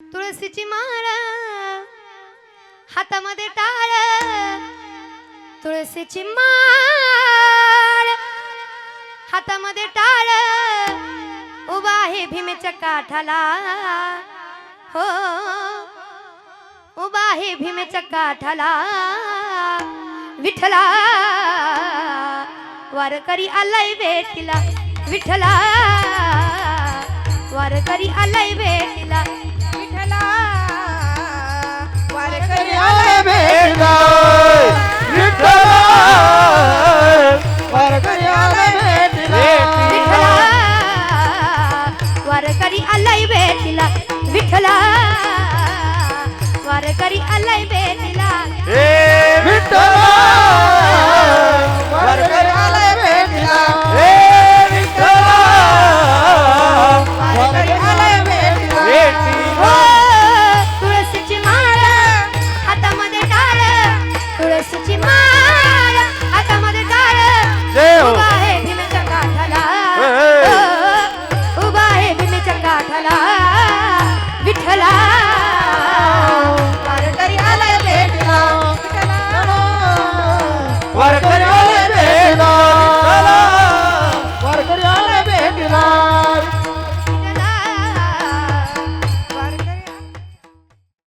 तुळशीची माळ हातामध्ये टाळ तुळशीची माळ हातामध्ये टाळ उभा आहे भीमेच्या काठाला. हो उभा आहे भीमेच्या काठाला. विठला वारकरी आलाय भेटीला विठ्ठला वारकरी आलाय भेट आलाय बेतीला विठ्ठला. वारकरी आलाय बेतीला तुळशीची माळ हातामध्ये टाळ तुळशीची माळ. विठला विठला